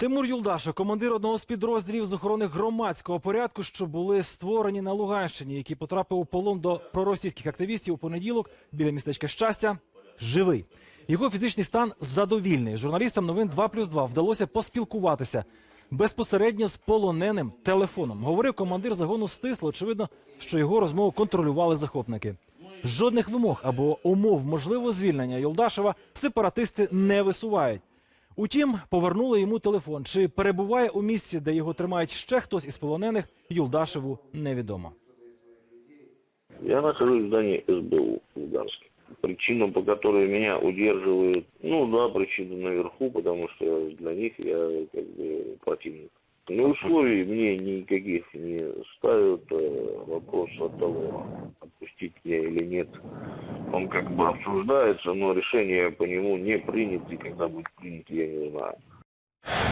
Тимур Юлдашев, командир одного з підрозділів з охорони громадського порядку, що були створені на Луганщині, який потрапив у полон до проросійських активістів у понеділок біля містечка щастя, живий. Його фізичний стан задовільний. Журналістам новин 2+,2 вдалося поспілкуватися безпосередньо з полоненим телефоном. Говорив командир загону стисло. Очевидно, що його розмову контролювали захопники. Жодних вимог або умов можливого звільнення Юлдашева сепаратисти не висувають. Утім, повернули йому телефон. Чи перебуває у місці, де його тримають ще хтось із полонених, Юлдашеву невідомо. Я нахожусь в здании СБУ в Луганске. Причина, по которой меня удерживают, ну да, причина наверху, потому что для них я как бы противник. Но условий мне никаких не ставят. э, Вопрос от того, отпустить я или нет, он как бы обсуждается, но решение по нему не принято, и когда будет принято, я не знаю.